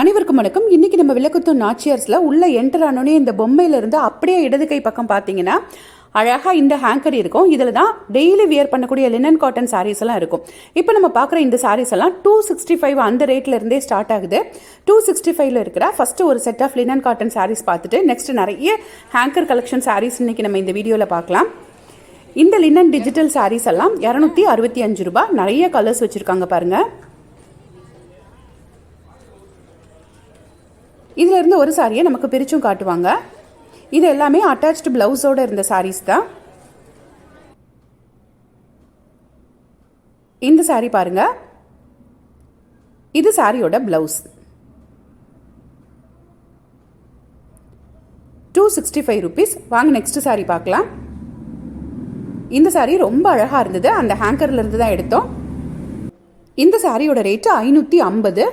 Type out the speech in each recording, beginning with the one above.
அனைவருக்கும் வணக்கம். இன்னைக்கு நம்ம விளக்கத்தூர் நாச்சியர்ஸில் உள்ள என்டர் ஆனோடனே இந்த பொம்மையில இருந்து அப்படியே இடது கை பக்கம் பார்த்தீங்கன்னா அழகாக இந்த ஹேங்கர் இருக்கும். இதில் தான் டெய்லி வியர் பண்ணக்கூடிய லினன் காட்டன் சாரீஸ் எல்லாம் இருக்கும். இப்போ நம்ம பார்க்குற இந்த சாரீஸ் எல்லாம் டூ சிக்ஸ்டி ஃபைவ் அந்த ரேட்ல இருந்தே ஸ்டார்ட் ஆகுது. டூ சிக்ஸ்டி ஃபைவ்ல இருக்கிற ஃபர்ஸ்ட் ஒரு set of linen cotton sarees பார்த்துட்டு நெக்ஸ்ட் நிறைய ஹேங்கர் கலெக்ஷன் சாரீஸ் இன்னைக்கு நம்ம இந்த வீடியோவில் பார்க்கலாம் இந்த லினன் டிஜிட்டல் சாரீஸ் எல்லாம் இரநூத்தி அறுபத்தி அஞ்சு ரூபாய். நிறைய கலர்ஸ் வச்சுருக்காங்க பாருங்கள் இதிலிருந்து ஒரு சாரியை நமக்கு பிரிச்சும் காட்டுவாங்க. இது எல்லாமே அட்டாச்டு பிளவுஸோட இருந்த சாரீஸ் தான். இந்த சாரி பாருங்க. இது சாரியோட blouse two sixty five rupees வாங்க நெக்ஸ்ட் சாரி பார்க்கலாம். இந்த சாரி ரொம்ப அழகாக இருந்தது. அந்த ஹேங்கர்லேருந்து தான் எடுத்தோம். இந்த சாரியோட ரேட்டு ஐநூற்றி ஐம்பது.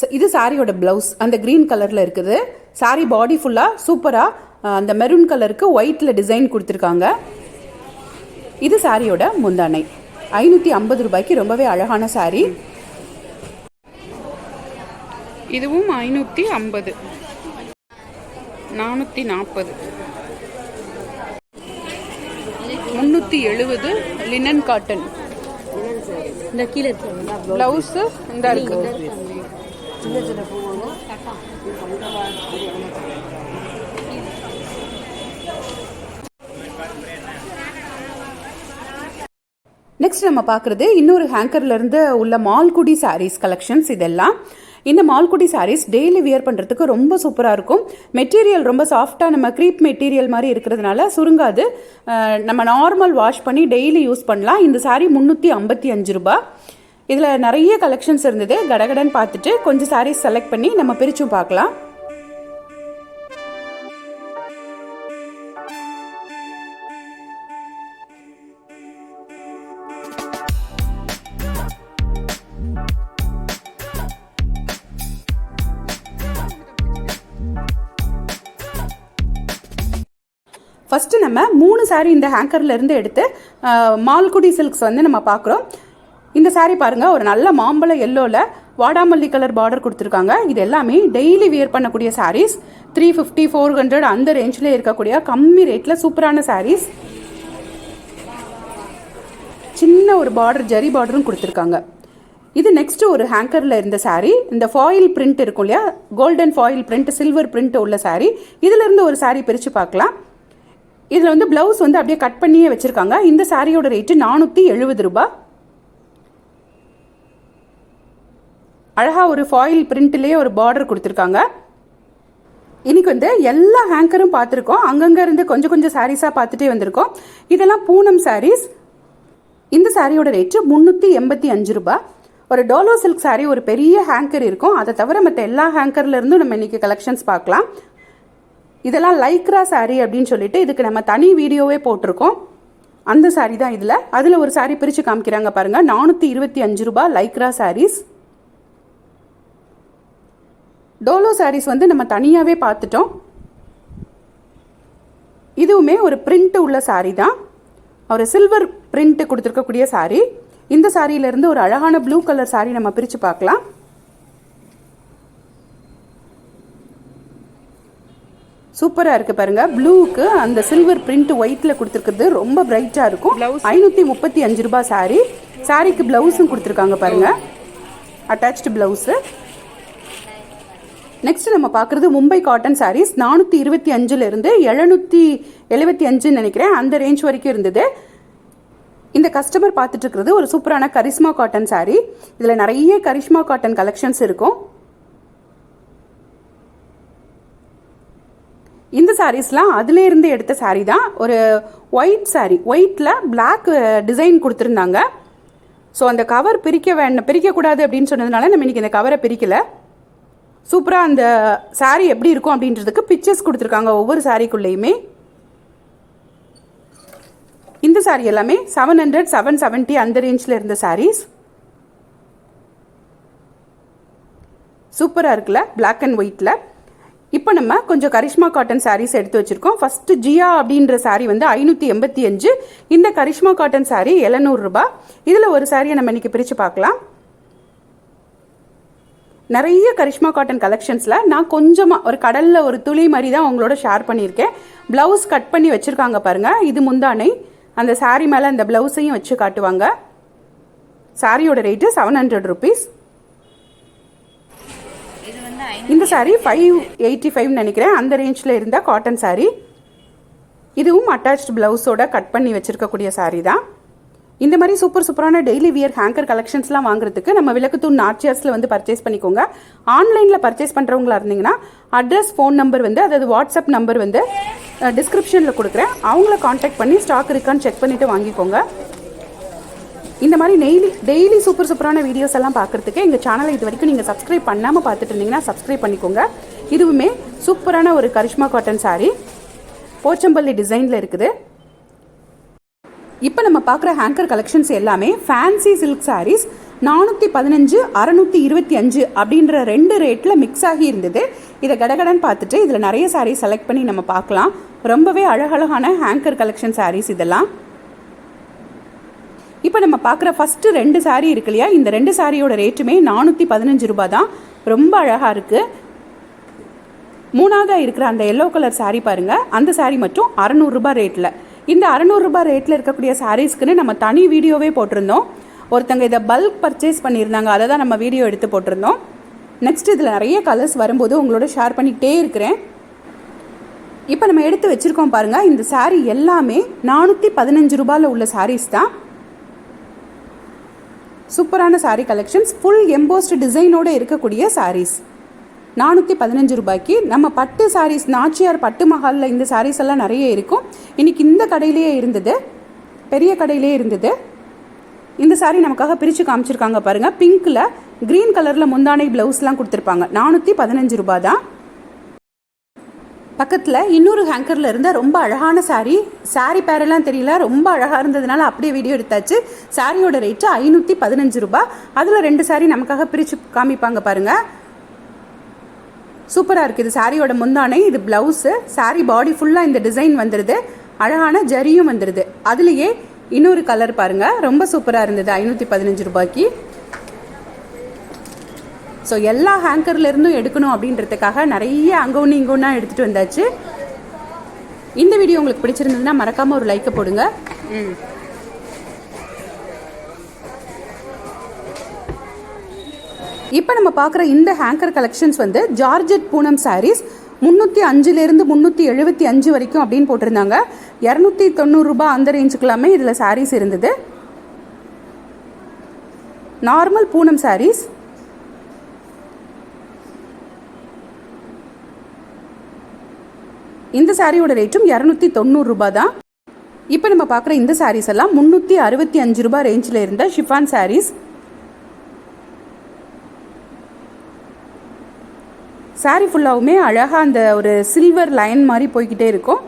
ச- இது சாரியோட பிளவுஸ் அந்த க்ரீன் கலரில் இருக்குது. சாரி பாடி ஃபுல்லாக சூப்பராக அந்த மெரூன் கலருக்கு ஒயிட்டில் டிசைன் கொடுத்துருக்காங்க. இது சாரியோட முந்தானை. ஐநூற்றி ஐம்பது ரூபாய்க்கு ரொம்பவே அழகான சாரி. இதுவும் ஐநூற்றி ஐம்பது. நானூற்றி நாற்பது முந்நூற்றி எழுபது லினன் காட்டன் இந்த கீழே ப்ளவுஸு இந்த இருக்கு. சின்ன சின்ன பூவுங்க நெக்ஸ்ட் நம்ம பார்க்குறது இன்னொரு ஹேங்கர்லேருந்து உள்ள மால்குடி சாரீஸ் கலெக்ஷன்ஸ் இதெல்லாம். இந்த மால்குடி சாரீஸ் டெய்லி வியர் பண்ணுறதுக்கு ரொம்ப சூப்பராக இருக்கும். மெட்டீரியல் ரொம்ப சாஃப்டாக நம்ம க்ரீப் மெட்டீரியல் மாதிரி இருக்கிறதுனால சுருங்காது. நம்ம நார்மல் வாஷ் பண்ணி டெய்லி யூஸ் பண்ணலாம். இந்த சாரீ முந்நூற்றி ஐம்பத்தி அஞ்சு ரூபாய். இதில் நிறைய கலெக்ஷன்ஸ் இருந்தது. கடகடன் பார்த்துட்டு கொஞ்சம் சாரீஸ் செலக்ட் பண்ணி நம்ம பிரிச்சும் பார்க்கலாம். ஃபஸ்ட்டு நம்ம மூணு saree இந்த ஹேங்கர்ல இருந்து எடுத்து மால்குடி சில்க்ஸ் வந்து நம்ம பார்க்குறோம். இந்த சாரீ பாருங்கள் ஒரு நல்ல மாம்பழ எல்லோவில் வாடாமல்லி கலர் பார்டர் கொடுத்துருக்காங்க. இது எல்லாமே டெய்லி வியர் பண்ணக்கூடிய sarees three fifty four hundred அந்த ரேஞ்சில் இருக்கக்கூடிய கம்மி ரேட்டில் சூப்பரான சாரீஸ் சின்ன ஒரு பார்டர் ஜரி பார்டரும் கொடுத்துருக்காங்க. இது நெக்ஸ்ட்டு ஒரு ஹேங்கரில் இருந்த சாரீ இந்த ஃபாயில் பிரிண்ட் இருக்கும் இல்லையா? Golden foil print silver print உள்ள சாரீ இதிலிருந்து ஒரு சாரீ பிரித்து பார்க்கலாம். இதில் வந்து ப்ளவுஸ் வந்து அப்படியே கட் பண்ணியே வச்சுருக்காங்க. இந்த சாரியோட ரேட்டு நானூற்றி எழுபது ரூபாய். அழகாக ஒரு ஃபாயில் பிரிண்ட்லேயே ஒரு பார்டர் கொடுத்துருக்காங்க. இன்றைக்கி வந்து எல்லா ஹேங்கரும் பார்த்துருக்கோம். அங்கங்கே இருந்து கொஞ்சம் கொஞ்சம் சாரீஸாக பார்த்துட்டே வந்திருக்கோம். இதெல்லாம் பூனம் சாரீஸ் இந்த சாரியோட ரேட்டு முந்நூற்றி எண்பத்தி அஞ்சு ரூபாய். ஒரு டோலோ சில்க் சாரீ ஒரு பெரிய ஹேங்கர் இருக்கும். அதை தவிர மற்ற எல்லா ஹேங்கர்லேருந்தும் நம்ம இன்றைக்கி கலெக்ஷன்ஸ் பார்க்கலாம். இதெல்லாம் லைக்ரா saree அப்படின்னு சொல்லிட்டு இதுக்கு நம்ம தனி வீடியோவே போட்டிருக்கோம். அந்த saree தான் இதில். அதில் ஒரு சாரீ பிரித்து காமிக்கிறாங்க பாருங்கள் நானூற்றி இருபத்தி அஞ்சு ரூபாய் லைக்ரா சாரீஸ் டோலோ sarees வந்து நம்ம தனியாகவே பார்த்துட்டோம். இதுவுமே ஒரு பிரிண்ட் உள்ள saree தான். ஒரு சில்வர் பிரிண்ட் கொடுத்துருக்கக்கூடிய saree. இந்த சாரியில இருந்து ஒரு அழகான ப்ளூ கலர் saree நம்ம பிரித்து பார்க்கலாம். சூப்பராக இருக்கு பாருங்க. ப்ளூக்கு அந்த சில்வர் பிரிண்ட் ஒயிட்ல கொடுத்துருக்குறது ரொம்ப பிரைட்டாக இருக்கும். ஐநூற்றி முப்பத்தி அஞ்சு ரூபாய் saree. சாரிக்கு ப்ளவுஸும் கொடுத்துருக்காங்க பாருங்க. அட்டாச்டு ப்ளவுஸு நெக்ஸ்ட் நம்ம பார்க்குறது மும்பை காட்டன் சாரீஸ் நானூற்றி இருபத்தி அஞ்சுலேருந்து எழுநூற்றி எழுபத்தி அஞ்சுன்னு நினைக்கிறேன். அந்த ரேஞ்ச் வரைக்கும் இருந்தது. இந்த கஸ்டமர் பார்த்துட்டு இருக்கிறது ஒரு சூப்பரான கரிஷ்மா காட்டன் சாரீ இதில் நிறைய கரிஷ்மா காட்டன் கலெக்ஷன்ஸ் இருக்கும். இந்த சாரீஸ்லாம் அதுலேருந்து எடுத்த சாரீ தான். ஒரு ஒயிட் சாரீ ஒயிட்டில் பிளாக் டிசைன் கொடுத்துருந்தாங்க. ஸோ அந்த கவர் பிரிக்க வேண்டாம் பிரிக்கக்கூடாது அப்படின்னு சொன்னதுனால நம்ம இன்னைக்கு இந்த கவரை பிரிக்கலை. சூப்பராக அந்த சாரீ எப்படி இருக்கும் அப்படின்றதுக்கு பிக்சர்ஸ் கொடுத்துருக்காங்க ஒவ்வொரு சாரீக்குள்ளேயுமே இந்த சாரீ எல்லாமே செவன் ஹண்ட்ரட் செவன் செவன்ட்டி அந்த ரேஞ்சில் இருந்த சாரீஸ் சூப்பராக இருக்குல்ல பிளாக் அண்ட் ஒயிட்டில் இப்போ நம்ம கொஞ்சம் கரிஷ்மா காட்டன் சாரீஸ் எடுத்து வச்சுருக்கோம். ஃபஸ்ட்டு ஜியா அப்படின்ற சாரீ வந்து ஐநூற்றி எண்பத்தி அஞ்சு. இந்த கரிஷ்மா காட்டன் சாரீ எழுநூறுரூபா இதில் ஒரு சாரியை நம்ம இன்றைக்கி பிரித்து பார்க்கலாம். நிறைய கரிஷ்மா காட்டன் கலெக்ஷன்ஸில் நான் கொஞ்சமாக ஒரு கடலில் ஒரு துளி மாதிரி தான் உங்களோட ஷேர் பண்ணியிருக்கேன். ப்ளவுஸ் கட் பண்ணி வச்சுருக்காங்க பாருங்கள் இது முந்தானை. அந்த சாரீ மேலே அந்த ப்ளவுஸையும் வச்சு காட்டுவாங்க. சாரியோட ரேட்டு செவன் ஹண்ட்ரட் ருபீஸ் இந்த saree ஃபைவ் எயிட்டி ஃபைவ் நினைக்கிறேன். அந்த ரேஞ்சில் இருந்தால் காட்டன் சாரீ இதுவும் அட்டாச்ட் ப்ளவுஸோட கட் பண்ணி வச்சுருக்கக்கூடிய சாரீ தான். இந்த மாதிரி சூப்பர் சூப்பரான டெய்லி வியர் ஹேங்கர் கலெக்ஷன்ஸ்லாம் வாங்குறதுக்கு நம்ம விளக்குத்தூண் நாச்சியாஸில் வந்து பர்ச்சேஸ் பண்ணிக்கோங்க. ஆன்லைனில் பர்ச்சேஸ் பண்ணுறவங்களா இருந்தீங்கன்னா அட்ரஸ் ஃபோன் நம்பர் வந்து அதாவது வாட்ஸ்அப் நம்பர் வந்து டிஸ்கிரிப்ஷனில் கொடுக்குறேன். அவங்கள காண்டாக்ட் பண்ணி ஸ்டாக் இருக்கான்னு செக் பண்ணிவிட்டு வாங்கிக்கோங்க. இந்த மாதிரி டெய்லி டெய்லி சூப்பர் சூப்பரான வீடியோஸ் எல்லாம் பார்க்குறதுக்கு எங்கள் சேனலை இது வரைக்கும் நீங்கள் சப்ஸ்கிரைப் பண்ணாமல் பார்த்துட்டு இருந்தீங்கன்னா சப்ஸ்கிரைப் பண்ணிக்கோங்க. இதுவுமே சூப்பரான ஒரு கரிஷ்மா காட்டன் சாரீ போச்சம்பள்ளி டிசைனில் இருக்குது. இப்போ நம்ம பார்க்குற ஹேங்கர் கலெக்ஷன்ஸ் எல்லாமே ஃபேன்சி சில்க் சாரீஸ் நானூற்றி பதினஞ்சு அறநூற்றி இருபத்தி அஞ்சு அப்படின்ற ரெண்டு ரேட்டில் மிக்ஸ் ஆகி இருந்தது. இதை கடகடன் பார்த்துட்டு இதில் நிறைய சாரீஸ் செலக்ட் பண்ணி நம்ம பார்க்கலாம். ரொம்பவே அழகழகான ஹேங்கர் கலெக்ஷன் சாரீஸ் இதெல்லாம். இப்போ நம்ம பார்க்குற ஃபஸ்ட்டு ரெண்டு சாரீ இருக்கு இல்லையா? இந்த ரெண்டு சாரியோட ரேட்டுமே நானூற்றி பதினஞ்சு ரூபா தான். ரொம்ப அழகாக இருக்குது மூணாவதாக இருக்கிற அந்த எல்லோ கலர் சாரீ பாருங்கள் அந்த சாரீ மட்டும் அறநூறுரூபா ரேட்டில் இந்த அறநூறுரூபா ரேட்டில் இருக்கக்கூடிய சாரீஸ்க்குன்னு நம்ம தனி வீடியோவே போட்டிருந்தோம். ஒருத்தங்க இதை பல்க் பர்ச்சேஸ் பண்ணியிருந்தாங்க. அதை தான் நம்ம வீடியோ எடுத்து போட்டிருந்தோம். நெக்ஸ்ட் இதில் நிறைய கலர்ஸ் வரும்போது உங்களோட ஷேர் பண்ணிக்கிட்டே இருக்கிறேன். இப்போ நம்ம எடுத்து வச்சுருக்கோம் பாருங்கள் இந்த சாரீ எல்லாமே நானூற்றி பதினஞ்சு ரூபாயில் உள்ள சாரீஸ் தான். சூப்பரான சாரீ கலெக்ஷன்ஸ் ஃபுல் எம்போஸ்ட் டிசைனோடு இருக்கக்கூடிய சாரீஸ் நானூற்றி பதினஞ்சு ரூபாய்க்கு. நம்ம பட்டு சாரீஸ் நாச்சியார் பட்டு மஹாலில் இந்த சாரீஸ் எல்லாம் நிறைய இருக்கும். இன்றைக்கி இந்த கடையிலேயே இருந்தது. பெரிய கடையிலேயே இருந்தது. இந்த சாரீ நமக்காக பிரித்து காமிச்சிருக்காங்க பாருங்கள் பிங்க்கில் க்ரீன் கலரில் முந்தானை ப்ளவுஸ்லாம் கொடுத்துருப்பாங்க. நானூற்றி பதினஞ்சு ரூபா தான் பக்கத்தில் இன்னொரு ஹேங்கரில் இருந்த ரொம்ப அழகான சாரீ saree பேரெல்லாம் தெரியல. ரொம்ப அழகாக இருந்ததுனால அப்படியே வீடியோ எடுத்தாச்சு. சாரியோட ரேட்டு ஐநூற்றி பதினஞ்சு ரூபாய். அதில் ரெண்டு saree நமக்காக பிரித்து காமிப்பாங்க பாருங்கள் சூப்பராக இருக்குது இது சாரியோட முந்தானை இது ப்ளவுஸு சாரி பாடி ஃபுல்லாக இந்த டிசைன் வந்துடுது அழகான ஜரியும் வந்துடுது அதுலேயே இன்னொரு கலர் பாருங்கள் ரொம்ப சூப்பராக இருந்தது ஐநூற்றி பதினஞ்சு ரூபாய்க்கு. ஸோ எல்லா ஹேங்கர்ல இருந்தும் எடுக்கணும் அப்படின்றதுக்காக நிறைய அங்கே ஒன்று இங்கே ஒன்றா எடுத்துகிட்டு வந்தாச்சு. இந்த வீடியோ உங்களுக்கு பிடிச்சிருந்ததுன்னா மறக்காமல் ஒரு லைக்கை போடுங்க. ம். இப்போ நம்ம பார்க்குற இந்த ஹேங்கர் கலெக்ஷன்ஸ் வந்து ஜார்ஜெட் பூனம் சாரீஸ் முந்நூற்றி அஞ்சுலேருந்து முந்நூற்றி எழுபத்தி அஞ்சு வரைக்கும் அப்படின்னு போட்டிருந்தாங்க. இரநூத்தி தொண்ணூறுரூபா அந்த ரேஞ்சுக்கெல்லாமே இதில் சாரீஸ் இருந்தது. நார்மல் பூனம் சாரீஸ் இந்த சாரியோட ரேட்டும் இரநூத்தி தொண்ணூறுரூபா தான். இப்போ நம்ம பார்க்குற இந்த சாரீஸ் எல்லாம் முந்நூற்றி அறுபத்தி அஞ்சு ரூபா ரேஞ்சில் இருந்த ஷிஃபான் சாரீஸ் சாரீ ஃபுல்லாகவுமே அழகாக அந்த ஒரு சில்வர் லைன் மாதிரி போய்கிட்டே இருக்கும்.